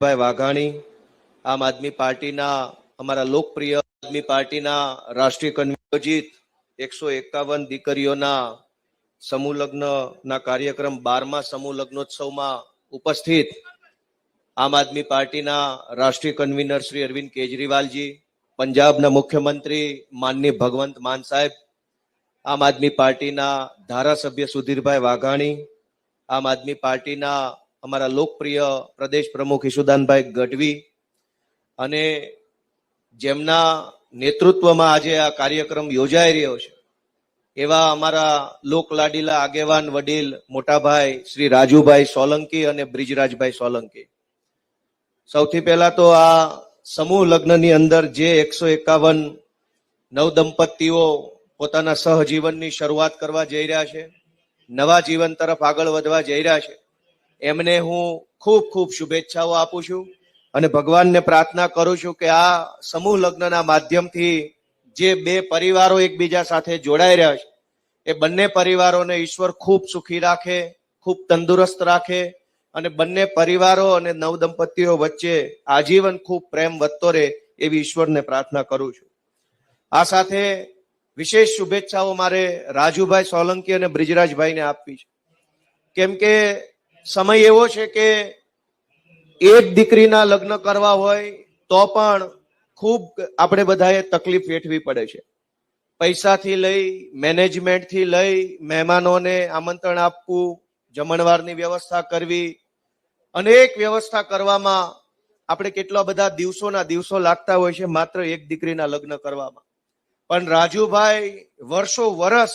ભાઈ વાઘાણી, આમ આદમી પાર્ટીના, અમારા લોકપ્રિય આદમી પાર્ટીના રાષ્ટ્રીય કન્યોજિત એકસો એકાવન દીકરીઓના સમૂહ લગ્નના કાર્યક્રમ, બારમા સમૂહ લગ્નોત્સવમાં ઉપસ્થિત આમ આદમી પાર્ટીના રાષ્ટ્રીય કન્વીનર શ્રી અરવિંદ કેજરીવાલજી, પંજાબના મુખ્યમંત્રી માનની ભગવંત માન સાહેબ, આમ આદમી પાર્ટીના ધારાસભ્ય સુધીરભાઈ વાઘાણી, આમ આદમી પાર્ટીના અમારા લોકપ્રિય પ્રદેશ પ્રમુખ ઈશુદાનભાઈ ગઢવી અને જેમના નેતૃત્વમાં આજે આ કાર્યક્રમ યોજાઈ રહ્યો છે, એવા અમારા લોકલાડીલા આગેવાન વડીલ મોટાભાઈ શ્રી રાજુભાઈ સોલંકી અને બ્રિજરાજભાઈ સોલંકી. સૌથી પહેલા તો આ સમૂહ લગ્નની અંદર જે એકસો એકાવન નવ દંપતીઓ પોતાના સહજીવનની શરૂઆત કરવા જઈ રહ્યા છે, નવા જીવન તરફ આગળ વધવા જઈ રહ્યા છે એમને હું ખૂબ ખૂબ શુભેચ્છાઓ આપું છું અને ભગવાનને પ્રાર્થના કરું છું કે આ સમૂહ લગ્નના માધ્યમથી જે બે પરિવારો એકબીજા સાથે જોડાઈ રહ્યા છે, એ બંને પરિવારોને ઈશ્વર ખૂબ સુખી રાખે, ખૂબ તંદુરસ્ત રાખે અને બંને પરિવારો અને નવદંપતીઓ વચ્ચે આજીવન ખૂબ પ્રેમ વધતો રહે એવી ઈશ્વરને પ્રાર્થના કરું છું. આ સાથે વિશેષ શુભેચ્છાઓ મારે રાજુભાઈ સોલંકી અને બ્રિજરાજભાઈને આપવી છે. કેમ કે સમય એવો છે કે એક દીકરીના લગ્ન કરવા હોય તો પણ ખૂબ આપણે બધાએ તકલીફ વેઠવી પડે છે. પૈસાથી લઈ, મેનેજમેન્ટથી લઈ, મહેમાનોને આમંત્રણ આપવું, જમણવારની વ્યવસ્થા કરવી, અનેક વ્યવસ્થા કરવામાં આપણે કેટલા બધા દિવસોના દિવસો લાગતા હોય છે માત્ર એક દીકરીના લગ્ન કરવામાં. પણ રાજુભાઈ વર્ષો વર્ષ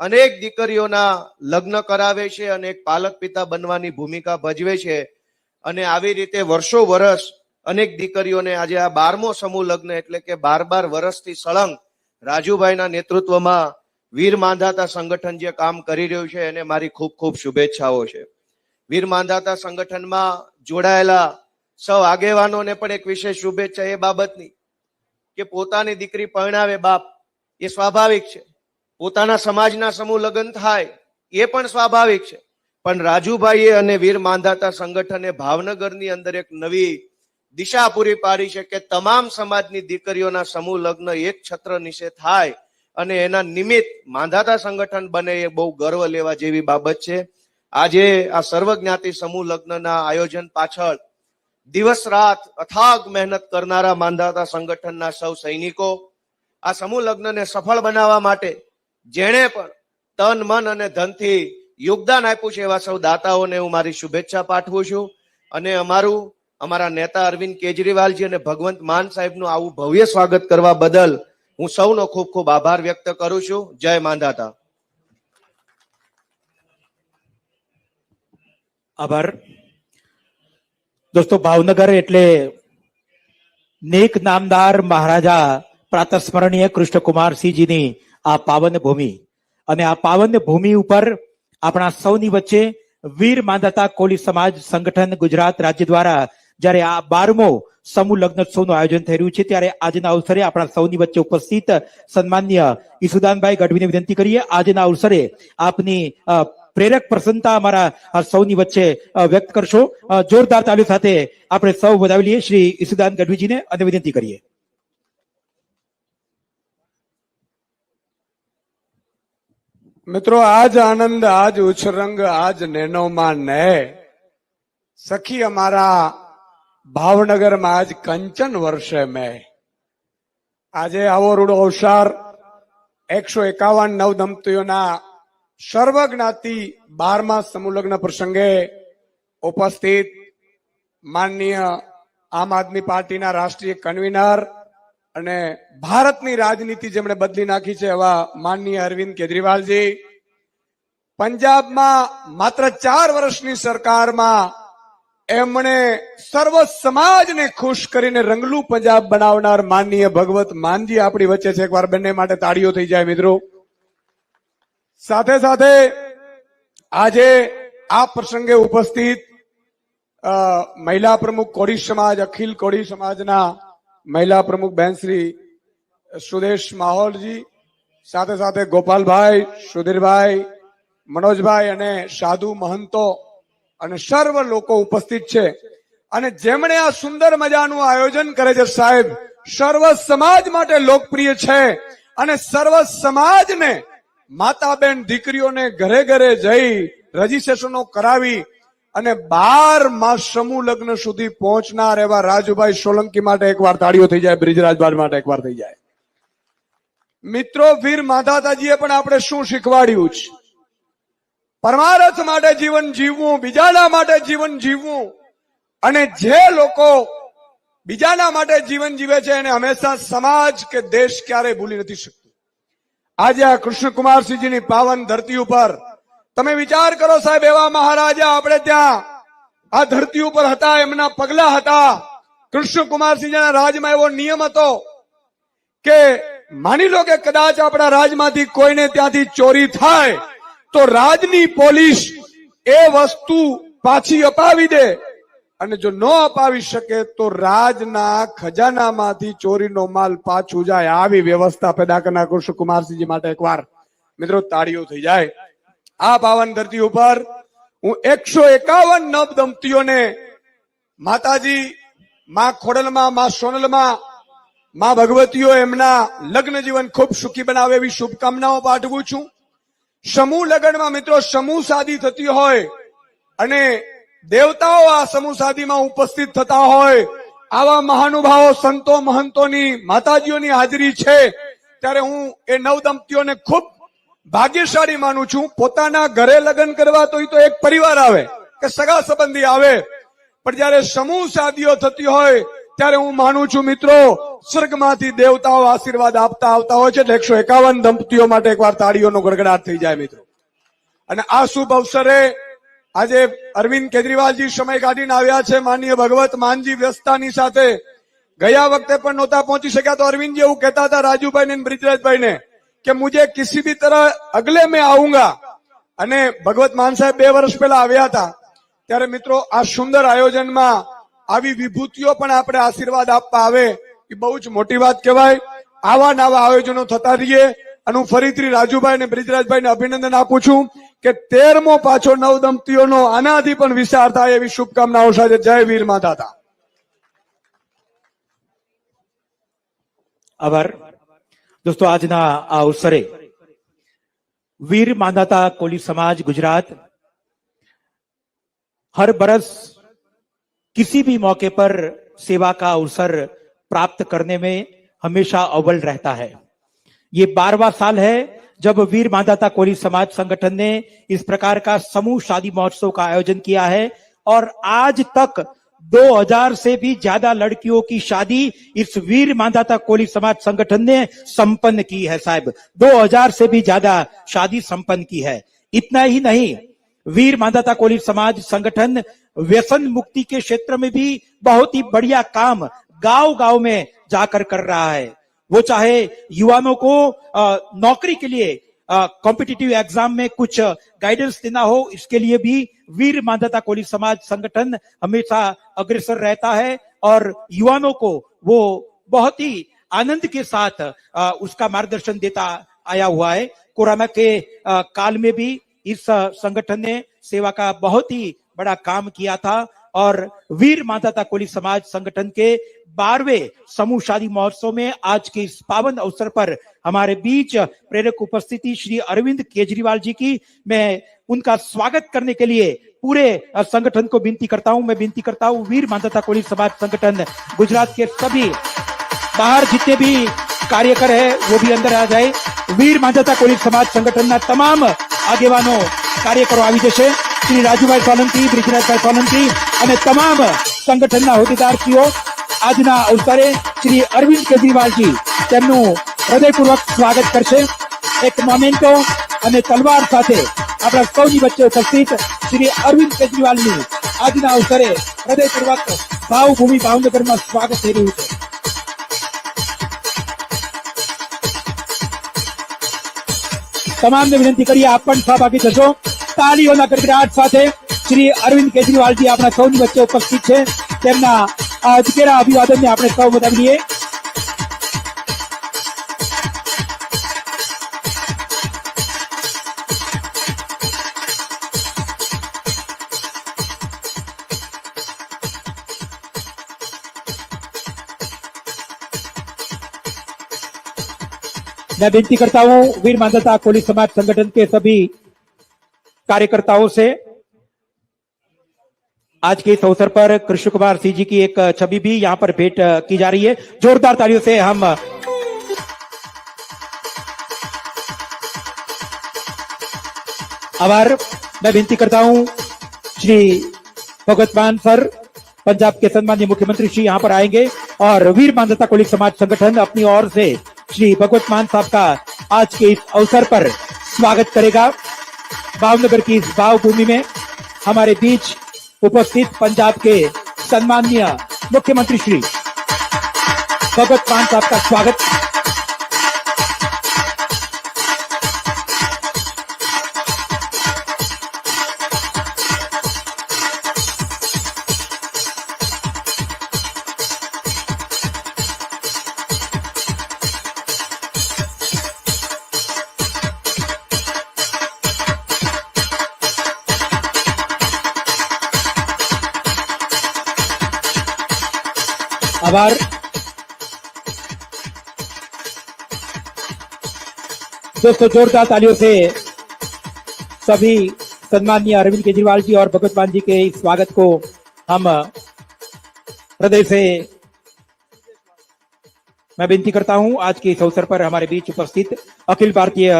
અનેક દીકરીઓના લગ્ન કરાવે છે અને એક પાલક પિતા બનવાની ભૂમિકા ભજવે છે અને આવી રીતે વર્ષો વર્ષ અનેક દીકરીઓને આજે આ બારમો સમૂહ લગ્ન એટલે કે બાર બાર વર્ષથી સળંગ રાજુભાઈના નેતૃત્વમાં વીર માંધાતા સંગઠન જે કામ કરી રહ્યું છે, એને મારી ખૂબ ખૂબ શુભેચ્છાઓ છે. વીર માંધાતા સંગઠનમાં જોડાયેલા સૌ આગેવાનોને પણ એક વિશેષ શુભેચ્છા એ બાબતની કે પોતાની દીકરી પરણાવે બાપ એ સ્વાભાવિક છે. પોતાના સમાજના સમૂહ લગ્ન થાય, એ પણ સ્વાભાવિક છે. પણ રાજુભાઈએ અને વીર માંધાતા સંગઠને ભાવનગરની અંદર એક નવી દિશા પૂરી પાડી છે કે તમામ સમાજની દીકરીઓના સમૂહ લગ્ન એક છત્ર નીચે થાય અને એના નિમિત્ત માંધાતા સંગઠન બને એ બહુ ગર્વ લેવા જેવી બાબત છે. આજે આ સર્વજ્ઞાતિ સમૂહ લગ્નના આયોજન પાછળ દિવસ રાત અથાગ મહેનત કરનારા માંધાતા સંગઠનના સૌ સૈનિકો આ સમૂહ લગ્નને સફળ બનાવવા માટે જેણે પણ તન, મન અને ધનથી યોગદાન આપ્યું છે એવા સૌ દાતાઓને હું મારી શુભેચ્છા પાઠવું છું. અને અમારું, અમારા નેતા અરવિંદ કેજરીવાલજી અને ભગવંત માન સાહેબનું આવું ભવ્ય સ્વાગત કરવા બદલ હું સૌનો ખૂબ ખૂબ આભાર વ્યક્ત કરું છું. જય માંધાતા આભાર. દોસ્તો, ભાવનગર એટલે નેક નામદાર મહારાજા પ્રાતસ્મરણીય કૃષ્ણકુમારસિંહજીની આ પાવન ભૂમિ. અને આ પાવન ભૂમિ ઉપર આપણા સૌની વચ્ચે વીર માંધાતા કોળી સમાજ સંગઠન ગુજરાત રાજ્ય દ્વારા જ્યારે આ બારમો સમૂહ લગ્નોત્સવનું આયોજન થઈ રહ્યું છે, ત્યારે આજના અવસરે આપણા સૌની વચ્ચે ઉપસ્થિત સન્માન્ય ઈસુદાનભાઈ ગઢવીને વિનંતી કરીએ. આજના અવસરે આપની પ્રેરક પ્રસન્નતા અમારા સૌની વચ્ચે વ્યક્ત કરશો. જોરદાર તાલીમ સાથે આપણે સૌ વધાવી લઈએ. શ્રી ઈસુદાન ગઢવીજીને અને વિનંતી કરીએ. મિત્રો, આજ આનંદ, આજ ઉછરંગ, આજ નેનોમાં ને. સખી અમારા ભાવનગરમાં આજ કંચન વર્ષે મેં. આજે આવો રૂડો અવસાર એકસો એકાવન નવ દંપતીઓના સર્વજ્ઞાતિ બારમા સમૂહલગ્ન પ્રસંગે ઉપસ્થિત માનનીય આમ આદમી પાર્ટીના રાષ્ટ્રીય કન્વીનર અને ભારતની રાજનીતિ જેમણે બદલી નાખી છે એવા માનનીય અરવિંદ કેજરીવાલજી, પંજાબમાં માત્ર ચાર વર્ષની સરકારમાં એમણે સર્વ સમાજને ખુશ કરીને રંગલું પંજાબ બનાવનાર માનનીય ભગવત માનજી આપણી વચ્ચે છે. એકવાર બંને માટે તાળીઓ થઈ જાય મિત્રો. સાથે સાથે આજે આ પ્રસંગે ઉપસ્થિત મહિલા પ્રમુખ કોળી સમાજ, અખિલ કોળી સમાજના મહિલા પ્રમુખ બેન શ્રી સુદેશ માહોલજી સાથે સાથે ગોપાલભાઈ, સુધીરભાઈ, મનોજભાઈ અને સાધુ મહંતો અને સર્વ લોકો ઉપસ્થિત છે. અને જેમણે આ સુંદર મજાનું આયોજન કરે છે સાહેબ, સર્વ સમાજ માટે લોકપ્રિય છે. અને સર્વ સમાજને માતા બેન દીકરીઓને ઘરે ઘરે જઈ રજીસ્ટ્રેશનો કરાવી અને બાર માસ સમૂહ લગ્ન સુધી પહોંચનાર એવા રાજુભાઈ સોલંકી માટે એકવાર તાળીઓ થઈ જાય બ્રિજરાજભાઈ માટે એકવાર થઈ જાય. મિત્રો, વીર માધાતાજીએ પણ આપણે શું શીખવાડ્યું છે? પરમારથ માટે જીવન જીવવું, બીજાના માટે જીવન જીવવું, અને જે લોકો બીજાના માટે જીવન જીવે છે, એને હંમેશા સમાજ કે દેશ ક્યારેય ભૂલી નથી શકતું. આજે આ કૃષ્ણકુમારસિંહજીની પાવન ધરતી ઉપર તમે વિચાર કરો સાહેબ, એવા મહારાજા આપણે ત્યાં આ ધરતી ઉપર હતા, એમના પગલા હતા. કૃષ્ણકુમારસિંહના રાજમાં એવો નિયમ હતો કે માની લો કે કદાચ આપણા રાજમાંથી કોઈને ત્યાંથી ચોરી થાય, તો રાજની પોલીસ એ વસ્તુ પાછી અપાવી દે. અને જો ન અપાવી શકે, તો રાજના ખજાનામાંથી ચોરીનો માલ પાછું જાય. આવી વ્યવસ્થા પેદા કરનાર કૃષ્ણકુમારસિંહજી માટે એકવાર. મિત્રો, તાળીઓ થઈ જાય. આ પાવન ધરતી ઉપર હું એકસો એકાવન નવ દંપતીઓને માતાજી, માં ખોડલમાં, માં સોનલમાં, માં ભગવતીઓ એમના લગ્ન જીવન ખૂબ સુખી બનાવે એવી શુભકામનાઓ પાઠવું છું. સમૂહ લગ્નમાં મિત્રો સમૂહ સાદી થતી હોય અને દેવતાઓ આ સમૂહ સાદીમાં ઉપસ્થિત થતા હોય, આવા મહાનુભાવો, સંતો મહંતોની માતાજીઓની હાજરી છે, ત્યારે હું એ નવ દંપતીઓને ખૂબ ભાગ્યશાળી માનું છું, પોતાના ઘરે લગ્ન કરવા તો ઈ તો એક પરિવાર આવે, કે સગા સંબંધી આવે. પણ જયારે સમૂહ શાદીઓ થતી હોય, ત્યારે હું માનું છું મિત્રો, સ્વર્ગમાંથી દેવતાઓ આશીર્વાદ આપતા આવતા હોય છે એકસો એકાવન દંપતીઓ માટે એકવાર તાળીઓનો ગડગડાટ થઈ જાય મિત્રો. અને આ શુભ અવસરે આજે અરવિંદ કેજરીવાલજી સમય કાઢીને આવ્યા છે, માનનીય ભગવત માનજી વ્યસ્તતાની સાથે. ગયા વખતે પણ નહોતા પહોંચી શક્યા, તો અરવિંદજી એવું કહેતા હતા રાજુભાઈ ને બ્રિજરાજભાઈ ને કે मुझे किसी भी तरह अगले में आऊंगा અને ભગવત માન સાહેબ બે વર્ષ પહેલા આવ્યા હતા. ત્યારે મિત્રો, આ સુંદર આયોજનમાં આવી વિભૂતિઓ પણ આપણે આશીર્વાદ આપવા આવે એ બહુ જ મોટી વાત કહેવાય. આવા નવા આયોજનો થતા રહીએ. અને હું ફરીથી રાજુભાઈ અને બ્રિજરાજભાઈને અભિનંદન આપું છું કે તેરમો પાછો નવ દંપતીઓનો આનાથી પણ વિસ્તાર થાય એવી શુભકામનાઓ સાથે જય વીર માતા આભાર. દોસ્તો આજના આ અવસરે વીર मानदाता कोली समाज गुजरात हर बरस किसी भी मौके पर सेवा का अवसर प्राप्त करने में हमेशा अव्वल रहता है ये बारवा साल है जब वीर मानदाता कोली समाज संगठन ने इस प्रकार का समूह शादी महोत्सव का आयोजन किया है और आज तक 2000 से भी ज़्यादा लड़कियों की शादी इस वीर मानदाता कोली समाज संगठन ने संपन्न की है साहब। 2000 से भी ज़्यादा शादी संपन्न की है। इतना ही नहीं, वीर मानदाता कोली समाज संगठन व्यसन मुक्ति के क्षेत्र में भी बहुत ही बढ़िया काम गाँव गाँव में जाकर कर रहा है। वो चाहे युवाओं को नौकरी के लिए कॉम्पिटिटिव एग्ज़ाम में कुछ गाइडेंस देना हो, इसके लिए भी वीर मानदाता कोली समाज संगठन हमेशा अग्रसर रहता है और युवाओं को वो बहुत ही आनंद के साथ उसका मार्गदर्शन देता आया हुआ है। कोरोना के काल में भी इस संगठन ने सेवा का बहुत ही बड़ा काम किया था। और वीर माताता कोली समाज संगठन के बारहवें समूह शादी महोत्सव में आज के इस पावन अवसर पर हमारे बीच प्रेरक उपस्थिति श्री अरविंद केजरीवाल जी की मैं उनका स्वागत करने के लिए पूरे अ, संगठन को विनती करता हूं मैं विनती करता हूं वीर माताता कोली समाज संगठन गुजरात के सभी बाहर जितने भी કાર્યકર है वो भी अंदर आ जाए વીર માધાતા કોલી સમાજ સંગઠનના તમામ આગેવાનો કાર્યકરો આવી જશે શ્રી રાજુભાઈ સોલંકી બ્રિજરાજભાઈ સોલંકી અને તમામ સંગઠનના હોદ્દેદારશ્રીઓ આજના અવસરે શ્રી અરવિંદ કેજરીવાલજી તેમનું હૃદયપૂર્વક સ્વાગત કરશે. એક મોમેન્ટો અને તલવાર સાથે આપણા સૌની વચ્ચે ઉપસ્થિત શ્રી અરવિંદ કેજરીવાલનું આજના અવસરે હૃદયપૂર્વક ભાવભૂમિ ભાવનગરમાં સ્વાગત થઈ રહ્યું છે. તમામને વિનંતી કરીએ, આપ પણ સહભાગી થશો તાળીઓના ગડગડાટ સાથે શ્રી અરવિંદ કેજરીવાલજી આપણા સૌની વચ્ચે ઉપસ્થિત છે. તેમના અધકેરા અભિવાદનને આપણે સૌ વધાવી मैं विनती करता हूँ, वीर मानवता कोली समाज संगठन के सभी कार्यकर्ताओं से आज के इस अवसर पर कृष्ण कुमार सिंह जी की एक छवि भी यहाँ पर भेंट की जा रही है। जोरदार तालियों से हम आभार। मैं विनती करता हूँ, श्री भगवत मान सर, पंजाब के सम्मानीय मुख्यमंत्री श्री यहाँ पर आएँगे और वीर मानवता कोलिक समाज संगठन अपनी ओर से श्री भगवत मान साहब का आज के इस अवसर पर स्वागत करेगा। भावनगर की इस भाव भूमि में हमारे बीच उपस्थित पंजाब के सम्मानीय मुख्यमंत्री श्री भगवत मान साहब का स्वागत। दोस्तों, जोरदार तालियों से सभी सम्मानीय अरविंद केजरीवाल जी और भगवत मान जी के इस स्वागत को हम हृदय से मैं विनती करता हूँ, आज के इस अवसर पर हमारे बीच उपस्थित अखिल भारतीय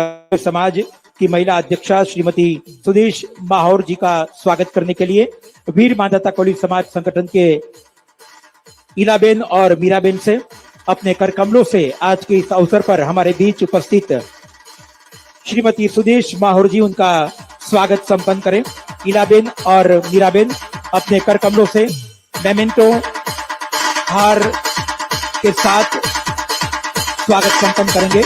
समाज की महिला अध्यक्षा श्रीमती सुदेश माहौर जी का स्वागत करने के लिए वीर मानदाता कोली समाज संगठन के इलाबेन और मीराबेन से अपने कर कमलों से आज के इस अवसर पर हमारे बीच उपस्थित श्रीमती सुदेश माहौर जी, उनका स्वागत संपन्न करें। इलाबेन और मीराबेन, अपने कर कमलों से मेमेंटो हार के साथ स्वागत संपन्न करेंगे।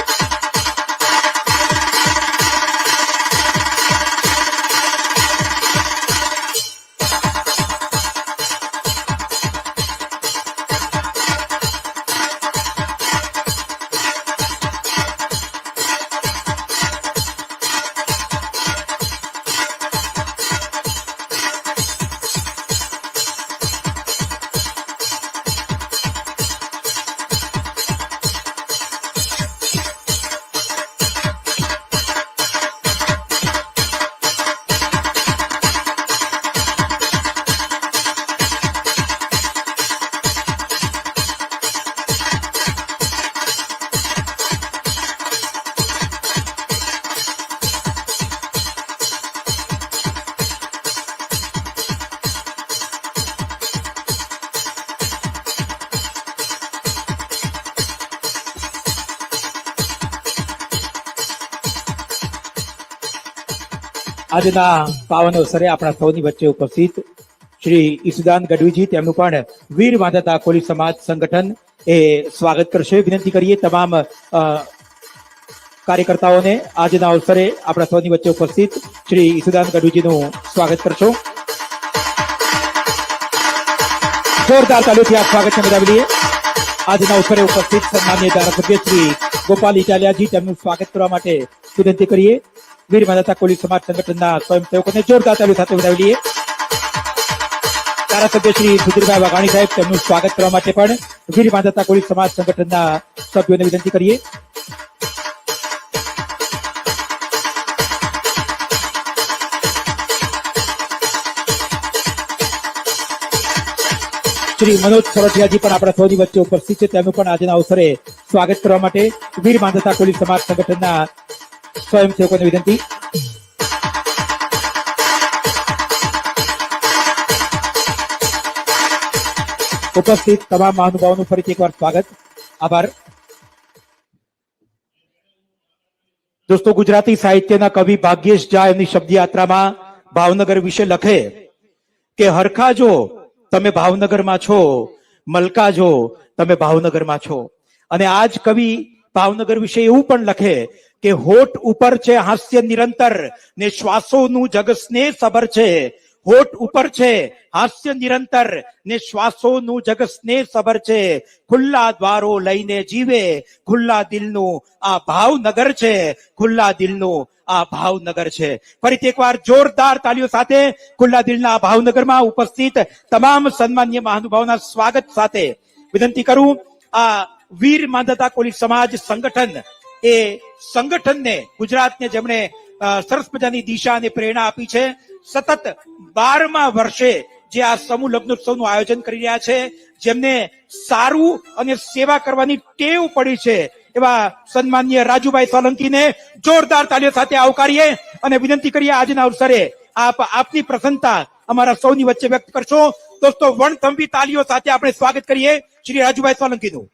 આજના પાવન અવસરે આપણા સૌની વચ્ચે ઉપસ્થિત શ્રી ઈસુદાન ગઢવીજી, તેમનું પણ વીર માધતા કોલી સમાજ સંગઠન એ સ્વાગત કરશે. વિનંતી કરીએ તમામ કાર્યકર્તાઓને આજના અવસરે આપણા સૌની વચ્ચે ઉપસ્થિત શ્રી ઈસુદાન ગઢવીજીનું સ્વાગત કરશો. જોરદાર તાલીઓથી આ સ્વાગતને સમજાવીએ આજના અવસરે ઉપસ્થિત સન્માનીય ધારાસભ્ય શ્રી ગોપાલ ઇટાલિયાજી તેમનું સ્વાગત કરવા માટે વિનંતી કરીએ. વીર માતા કોલી સમાજ સંગઠનના સ્વયંસેવકોને જોરદાર તાલીઓ સાથે વધાવી લઈએ ધારાસભ્ય શ્રી સુધીરભાઈ વાઘાણી સાહેબ, તેમનું સ્વાગત કરવા માટે પણ વીર માતા કોળી સમાજ સંગઠનના સભ્યોને વિનંતી કરીએ. શ્રી મનોજ સરઠિયાજી પણ આપણા સૌની વચ્ચે ઉપસ્થિત છે. તેમનું પણ આજના અવસરે સ્વાગત કરવા માટે વીર માનવતા કોલી સમાજ સંગઠનના સ્વયંસેવકોને વિનંતી. ઉપસ્થિત તમામ મહાનુભાવોનું ફરીથી એકવાર સ્વાગત. આભાર. દોસ્તો, ગુજરાતી સાહિત્યના કવિ ભાગ્યેશ ઝા એમની શબ્દયાત્રામાં ભાવનગર વિશે લખે કે, હરખા જો તમે ભાવનગરમાં છો, મલકા જો તમે ભાવનગરમાં છો. અને આજ કવિ ભાવનગર વિશે એવું પણ લખે કે હોઠ ઉપર છે હાસ્ય નિરંતર ને શ્વાસોનું જગ સ્નેહ સબર છે. હોઠ ઉપર છે હાસ્ય નિરંતર ને શ્વાસોનું જગ સ્નેહ સબર છે. ખુલ્લા દ્વારો લઈને જીવે. ખુલ્લા દિલનું આ ભાવનગર છે. ખુલ્લા દિલનું આ ભાવનગર છે. ફરીથી એકવાર જોરદાર તાલીઓ સાથે ખુલ્લા દિલના ભાવનગરમાં ઉપસ્થિત તમામ સન્માન્ય મહાનુભાવોના સ્વાગત સાથે વિનંતી કરું. આ વીર માંદતા કોલી સમાજ સંગઠન એ સંગઠનને, ગુજરાતને જેમણે સરસ મજાની દિશા અને પ્રેરણા આપી છે, સતત બારમા વર્ષે જે આ સમૂહ લગ્નોત્સવનું આયોજન કરી રહ્યા છે, જેમને સારું અને સેવા કરવાની ટેવ પડી છે, એવા સન્માનીય રાજુભાઈ સોલંકીને જોરદાર તાલીઓ સાથે આવકારીએ અને વિનંતી કરીએ આજના અવસરે આપ, આપની પ્રસન્નતા અમારા સૌની વચ્ચે વ્યક્ત કરશો. દોસ્તો, વણથંભી તાલીઓ સાથે આપણે સ્વાગત કરીએ. શ્રી રાજુભાઈ સોલંકીનું.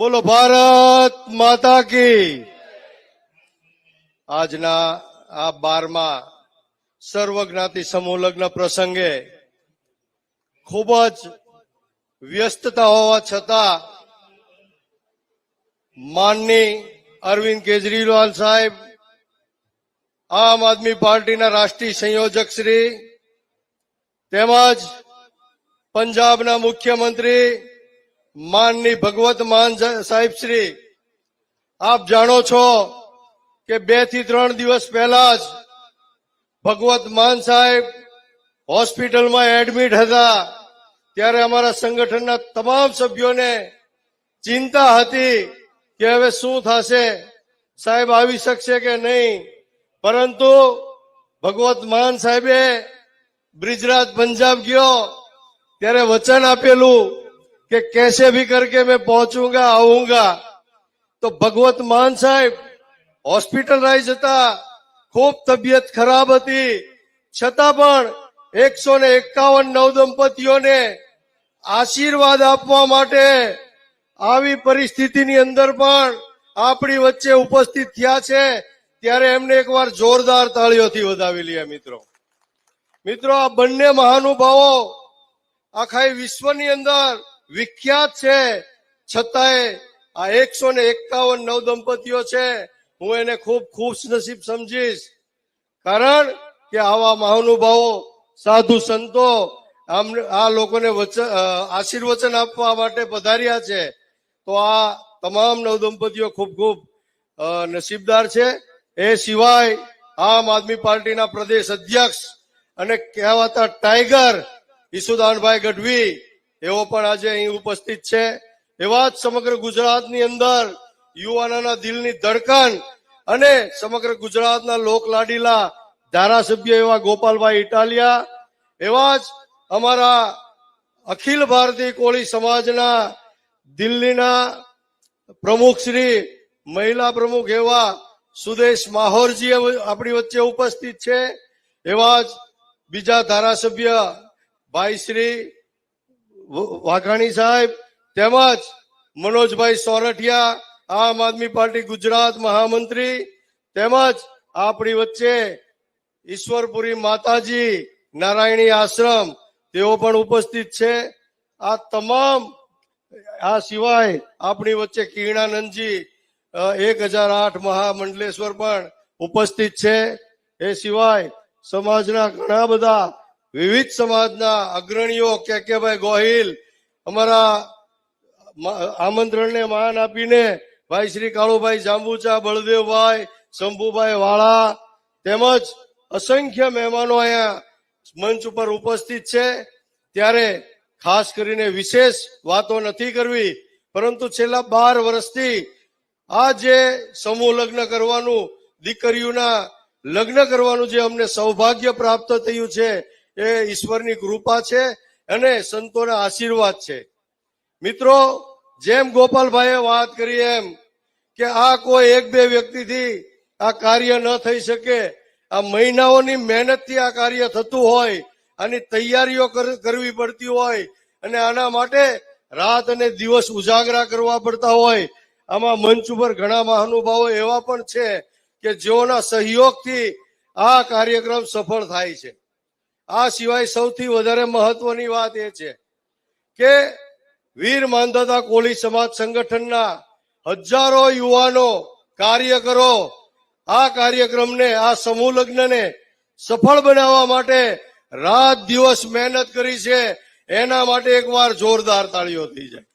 બોલો, ભારત માતા કી. આજના આ બારમા સર્વજ્ઞાતિ સમૂહ લગ્ન પ્રસંગે ખૂબ જ વ્યસ્તતા હોવા છતાં માનની અરવિંદ કેજરીવાલ સાહેબ, આમ આદમી પાર્ટીના રાષ્ટ્રીય સંયોજક શ્રી, તેમજ પંજાબના મુખ્યમંત્રી માનની ભગવત માન સાહેબ શ્રી, આપ જાણો છો કે બેથી ત્રણ દિવસ પહેલા જ ભગવત માન સાહેબ હોસ્પિટલમાં એડમિટ હતા. ત્યારે અમારા સંગઠનના તમામ સભ્યોને ચિંતા હતી કે હવે શું થશે, સાહેબ આવી શકશે કે નહીં? પરંતુ ભગવત માન સાહેબે બ્રિજરાજ પંજાબ ગયો, ત્યારે વચન આપેલું कि कैसे भी करके मैं पहुंचूंगा आऊंगा तो भगवत मान साहेब હોસ્પિટલાઇઝ હતા ખૂબ તબિયત ખરાબ હતી છતાં પણ એકસો ને એકાવન નવદંપતીઓને આશીર્વાદ આપવા માટે આવી પરિસ્થિતિની અંદર પણ આપણી વચ્ચે ઉપસ્થિત થયા છે ત્યારે એમને એકવાર જોરદાર તાળીઓથી વધાવી લઈએ મિત્રો મિત્રો આ બંને મહાનુભાવો આખા વિશ્વની અંદર વિખ્યાત છે. છતાંય આ એકસો ને એકાવન નવ દંપતીઓ છે. હું એને ખૂબ ખુશ નસીબ સમજીશ. કારણ કે આવા મહાનુભાવો, સાધુ સંતો આ લોકોને વચન આશીર્વચન આપવા માટે પધાર્યા છે. તો આ તમામ નવ દંપતીઓ ખૂબ ખૂબ નસીબદાર છે. એ સિવાય આમ આદમી પાર્ટીના પ્રદેશ અધ્યક્ષ અને કહેવાતા ટાઈગર ઈસુદાનભાઈ ગઢવી એવો પણ આજે અહીં ઉપસ્થિત છે. એવા જ સમગ્ર ગુજરાતની અંદર યુવાનોના દિલની ધડકન અને સમગ્ર ગુજરાતના લોકલાડીલા ધારાસભ્ય એવા ગોપાલભાઈ ઇટાલિયા, એવા જ અમારા અખિલ ભારતીય કોળી સમાજના દિલ્હીના પ્રમુખ શ્રી, મહિલા પ્રમુખ એવા સુદેશ માહોરજી આપણી વચ્ચે ઉપસ્થિત છે. એવા જ બીજા ધારાસભ્ય ભાઈ શ્રી વાઘાણી સાહેબ, તેમજ મનોજભાઈ સોરઠિયા, આમ આદમી પાર્ટી ગુજરાત મહામંત્રી, તેમજ આપણી વચ્ચે ઈશ્વરપુરી માતાજી, નારાયણી આશ્રમ, તેઓ પણ ઉપસ્થિત છે. આ તમામ, આ સિવાય આપણી વચ્ચે કિરણાનંદજી એક હજાર આઠ મહામંડલેશ્વર પણ ઉપસ્થિત છે. એ સિવાય સમાજના ઘણા બધા વિવિધ સમાજના અગ્રણીઓ કે કે ભાઈ ગોહિલ, અમારા આમંત્રણને માન આપીને ભાઈ શ્રી કાળુભાઈ જાંબુચા, બળદેવભાઈ, શંભુભાઈ વાળા તેમજ અસંખ્ય મહેમાનો અહીંયા મંચ ઉપર ઉપસ્થિત છે. ત્યારે ખાસ કરીને વિશેષ વાતો નથી કરવી, પરંતુ છેલ્લા બાર વર્ષથી આ જે સમૂહ લગ્ન કરવાનું, દીકરીઓના લગ્ન કરવાનું જે અમને સૌભાગ્ય પ્રાપ્ત થયું છે એ ઈશ્વરની કૃપા છે અને સંતોના આશીર્વાદ છે. મિત્રો, જેમ ગોપાલભાઈએ વાત કરી એમ કે આ કોઈ એક બે વ્યક્તિથી આ કાર્ય ન થઈ શકે, આ મહિનાઓની મહેનતથી આ કાર્ય થતું હોય, આની તૈયારીઓ કર- કરવી પડતી હોય, અને આના માટે રાત અને દિવસ ઉજાગરા કરવા પડતા હોય, આમાં મંચ ઉપર ઘણા મહાનુભાવો એવા પણ છે કે જેઓના સહયોગથી આ કાર્યક્રમ સફળ થાય છે. આ સિવાય સૌથી વધારે મહત્વની વાત એ છે કે વીર માંધાતા કોળી સમાજ સંગઠનના હજારો યુવાનો કાર્યકરો આ કાર્યક્રમને, આ સમૂહ લગ્નને સફળ બનાવવા માટે રાત દિવસ મહેનત કરી છે. એના માટે એકવાર જોરદાર તાળીઓ થઈ જાય.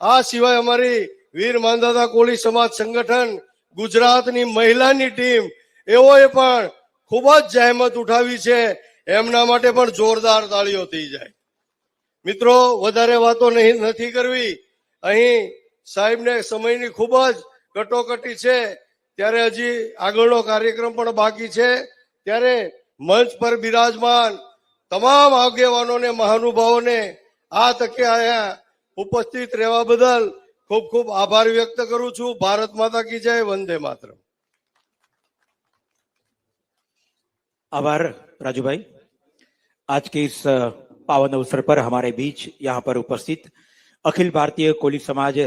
આ સિવાય અમારી વીર માંધાતા કોળી સમાજ સંગઠન, ગુજરાતની મહિલાની ટીમ, એઓએ પણ ખૂબ જ જહેમત ઉઠાવી છે એમના માટે પણ જોરદાર તાળીઓ થઈ જાય. મિત્રો, વધારે વાતો નહીં, નથી કરવી. અહીં સાહેબને સમયની ખૂબ જ કટોકટી છે. ત્યારે હજી આગળનો કાર્યક્રમ પણ બાકી છે. ત્યારે મંચ પર બિરાજમાન તમામ આગેવાનોને, મહાનુભાવોને આ તકે અહીંયા ઉપસ્થિત રહેવા બદલ ખૂબ ખૂબ આભાર વ્યક્ત કરું છું. ભારત માતા કી જય, વંદે માત્ર આભાર, રાજુભાઈ. आज के इस पावन अवसर पर हमारे बीच यहाँ पर उपस्थित अखिल भारतीय कोली समाज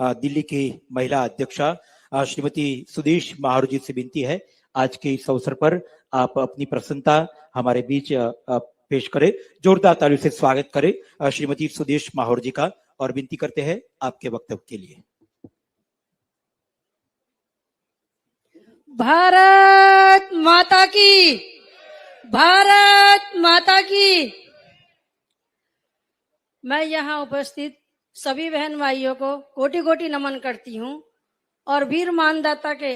दिल्ली की महिला अध्यक्षा श्रीमती सुदेश माहौर जी से विनती है, आज के इस अवसर पर आप अपनी प्रसन्नता हमारे बीच पेश करें, जोरदार तालियों से स्वागत करें श्रीमती सुदेश माहौर जी का, और विनती करते हैं आपके वक्तव्य के लिए। भारत माता की भारत माता की। मैं यहाँ उपस्थित सभी बहन भाइयों को कोटि कोटि नमन करती हूँ और वीर मानदाता के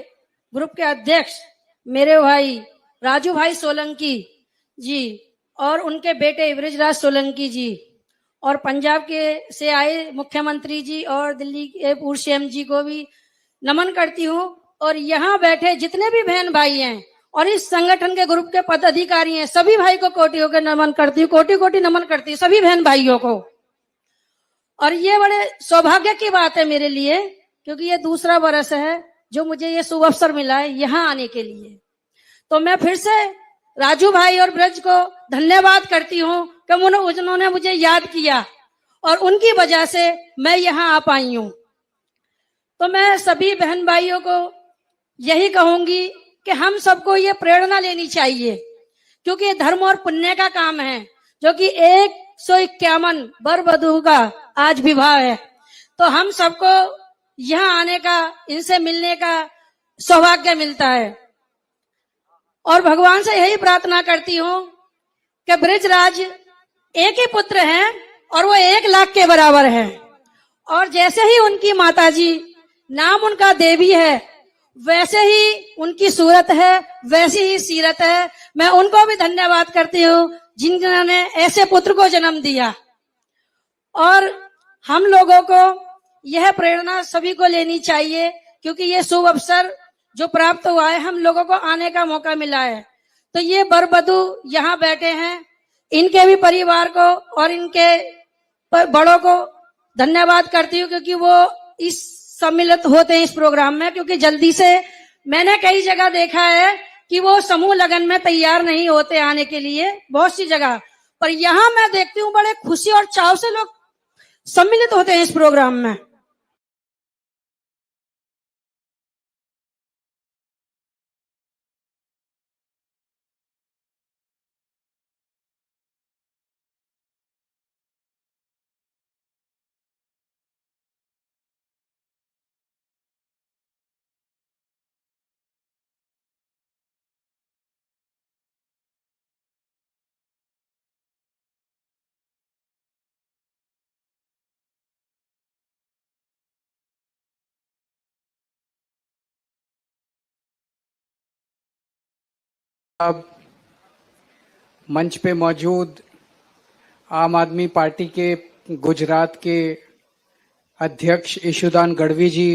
ग्रुप के अध्यक्ष मेरे भाई राजू भाई सोलंकी जी और उनके बेटे ब्रिजराज सोलंकी जी और पंजाब के से आए मुख्यमंत्री जी और दिल्ली के पूर्व सीएम जी को भी नमन करती हूँ और यहाँ बैठे जितने भी बहन भाई हैं और इस संगठन के ग्रुप के पदाधिकारी हैं, सभी भाई को कोटि होकर नमन करती हूँ कोटि कोटि नमन करती हूँ, सभी बहन भाइयों को। और ये बड़े सौभाग्य की बात है मेरे लिए, क्योंकि ये दूसरा बरस है जो मुझे ये शुभ अवसर मिला है यहाँ आने के लिए। तो मैं फिर से राजू भाई और ब्रज को धन्यवाद करती हूँ कि उन्होंने मुझे याद किया और उनकी वजह से मैं यहाँ आ पाई हूँ। तो मैं सभी बहन भाइयों को यही कहूँगी कि हम सबको ये प्रेरणा लेनी चाहिए, क्योंकि ये धर्म और पुण्य का काम है, जो कि एक सौ इक्यावन बर वधु का आज विवाह है। तो हम सबको यहाँ आने का, इनसे मिलने का सौभाग्य मिलता है। और भगवान से यही प्रार्थना करती हूँ कि ब्रिजराज एक ही पुत्र हैं और वो एक लाख के बराबर है। और जैसे ही उनकी माताजी, नाम उनका देवी है वैसे ही उनकी सूरत है, वैसी ही सीरत है। मैं उनको भी धन्यवाद करती हूँ जिन्होंने ऐसे पुत्र को जन्म दिया। और हम लोगों को यह प्रेरणा सभी को लेनी चाहिए, क्योंकि ये शुभ अवसर जो प्राप्त हुआ है, हम लोगों को आने का मौका मिला है। तो ये बर बधु यहाँ बैठे हैं। इनके भी परिवार को और इनके बड़ों को धन्यवाद करती हूँ, क्योंकि वो इस सम्मिलित होते हैं इस प्रोग्राम में, क्योंकि जल्दी से मैंने कई जगह देखा है कि वो समूह लगन में तैयार नहीं होते आने के लिए, बहुत सी जगह। पर यहाँ मैं देखती हूँ, बड़े खुशी और चाव से लोग सम्मिलित होते हैं इस प्रोग्राम में। अब मंच पे मौजूद आम आदमी पार्टी के गुजरात के अध्यक्ष ईशुदान गढ़वी जी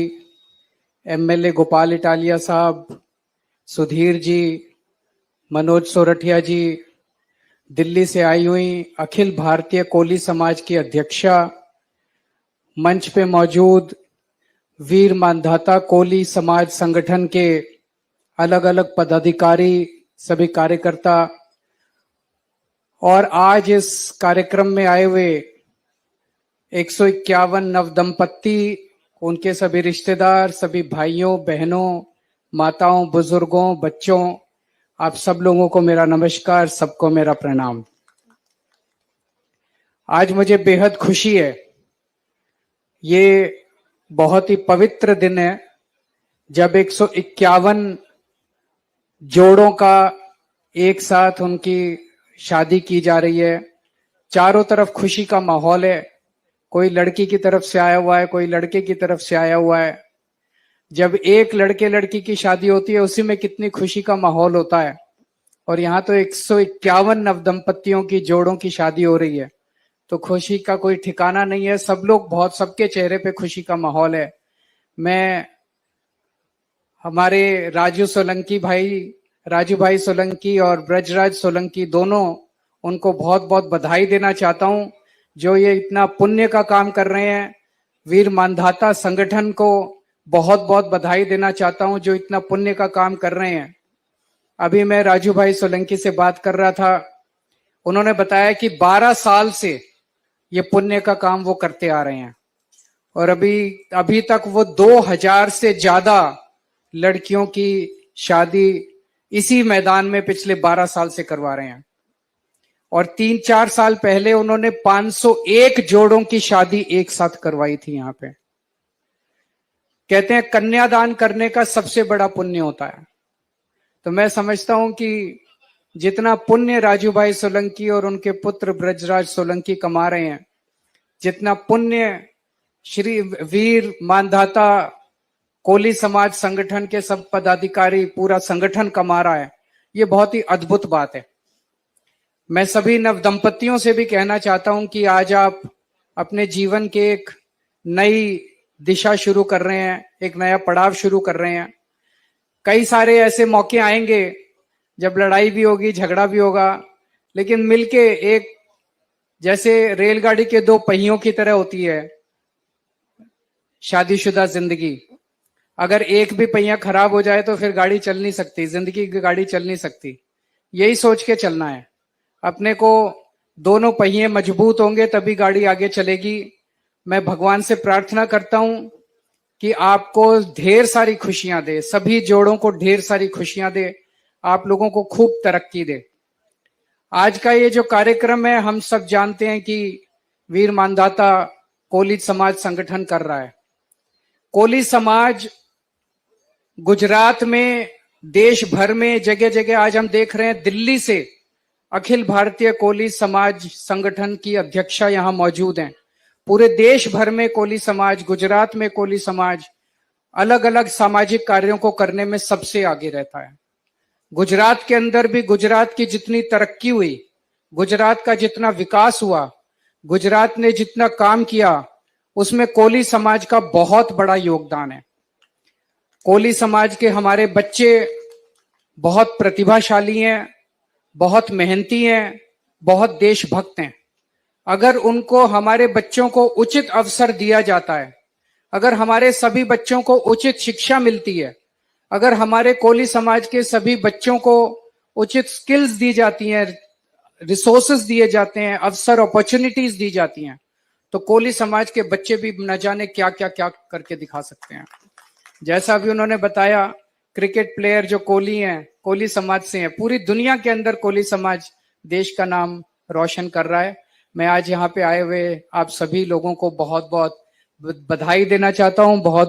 एमएलए गोपाल इटालिया साहब, सुधीर जी, मनोज सोरठिया जी, दिल्ली से आई हुई अखिल भारतीय कोली समाज की अध्यक्षा, मंच पे मौजूद वीर मानधाता कोली समाज संगठन के अलग अलग पदाधिकारी सभी कार्यकर्ता और आज इस कार्यक्रम में आए हुए एक सौ इक्यावन नव दंपत्ति, उनके सभी रिश्तेदार, सभी भाइयों, बहनों, माताओं, बुज़ुर्गों, बच्चों, आप सब लोगों को मेरा नमस्कार, सबको मेरा प्रणाम। आज मुझे बेहद खुशी है। ये बहुत ही पवित्र दिन है। जब एक सौ इक्यावन जोड़ों का एक साथ उनकी शादी की जा रही है चारों तरफ खुशी का माहौल है कोई लड़की की तरफ से आया हुआ है कोई लड़के की तरफ से आया हुआ है जब एक लड़के लड़की की शादी होती है उसी में कितनी खुशी का माहौल होता है और यहाँ तो एक सौ इक्यावन नव दंपत्तियों की जोड़ों की शादी हो रही है तो खुशी का कोई ठिकाना नहीं है सब लोग बहुत सबके चेहरे पे खुशी का माहौल है मैं हमारे राजू सोलंकी भाई, राजू भाई सोलंकी और ब्रजराज सोलंकी दोनों उनको बहुत बहुत बधाई देना चाहता हूँ। जो ये इतना पुण्य का काम कर रहे हैं, वीर मानधाता संगठन को बहुत बहुत बधाई देना चाहता हूँ, जो इतना पुण्य का काम कर रहे हैं। अभी मैं राजू भाई सोलंकी से बात कर रहा था। उन्होंने बताया कि 12 साल से ये पुण्य का काम वो करते आ रहे हैं। और अभी अभी तक वो 2000 से ज़्यादा लड़कियों की शादी इसी मैदान में पिछले 12 साल से करवा रहे हैं। और तीन चार साल पहले उन्होंने 501 जोड़ों की शादी एक साथ करवाई थी यहाँ पे। कहते हैं कन्यादान करने का सबसे बड़ा पुण्य होता है। तो मैं समझता हूँ कि जितना पुण्य राजू भाई सोलंकी और उनके पुत्र ब्रजराज सोलंकी कमा रहे हैं, जितना पुण्य श्री वीर मानधाता कोली समाज संगठन के सब पदाधिकारी पूरा संगठन कमा रहा है। ये बहुत ही अद्भुत बात है। मैं सभी नव दंपतियों से भी कहना चाहता हूँ कि आज आप अपने जीवन के एक नई दिशा शुरू कर रहे हैं, एक नया पड़ाव शुरू कर रहे हैं। कई सारे ऐसे मौके आएँगे, जब लड़ाई भी होगी, झगड़ा भी होगा, लेकिन मिलके एक जैसे रेलगाड़ी के दो पहियों की तरह होती है शादीशुदा ज़िंदगी। अगर एक भी पहिया खराब हो जाए तो फिर गाड़ी चल नहीं सकती, ज़िंदगी की गाड़ी चल नहीं सकती। यही सोच के चलना है। अपने को दोनों पहिए मज़बूत होंगे, तभी गाड़ी आगे चलेगी। मैं भगवान से प्रार्थना करता हूँ कि आपको ढेर सारी खुशियाँ दे, सभी जोड़ों को ढेर सारी खुशियाँ दे, आप लोगों को खूब तरक्की दे। आज का ये जो कार्यक्रम है, हम सब जानते हैं कि वीर मानदाता कोली समाज संगठन कर रहा है। कोली समाज गुजरात में, देश भर में जगह जगह आज हम देख रहे हैं, दिल्ली से अखिल भारतीय कोली समाज संगठन की अध्यक्षा यहाँ मौजूद हैं। पूरे देश भर में कोली समाज, गुजरात में कोली समाज अलग अलग सामाजिक कार्यों को करने में सबसे आगे रहता है। गुजरात के अंदर भी, गुजरात की जितनी तरक्की हुई, गुजरात का जितना विकास हुआ, गुजरात ने जितना काम किया, उसमें कोली समाज का बहुत बड़ा योगदान है। कोली समाज के हमारे बच्चे बहुत प्रतिभाशाली हैं, बहुत मेहनती हैं, बहुत देशभक्त हैं। अगर उनको, हमारे बच्चों को उचित अवसर दिया जाता है, अगर हमारे सभी बच्चों को उचित शिक्षा मिलती है, अगर हमारे कोली समाज के सभी बच्चों को उचित स्किल्स दी जाती हैं रिसोर्सेस दिए जाते हैं, अवसर अपॉर्चुनिटीज़ दी जाती हैं तो कोली समाज के बच्चे भी न जाने क्या क्या क्या करके दिखा सकते हैं। जैसा भी उन्होंने बताया क्रिकेट प्लेयर जो कोहली हैं, कोहली समाज से हैं, पूरी दुनिया के अंदर कोहली समाज देश का नाम रोशन कर रहा है। मैं आज यहाँ पे आए हुए आप सभी लोगों को बहुत बहुत बधाई देना चाहता हूँ, बहुत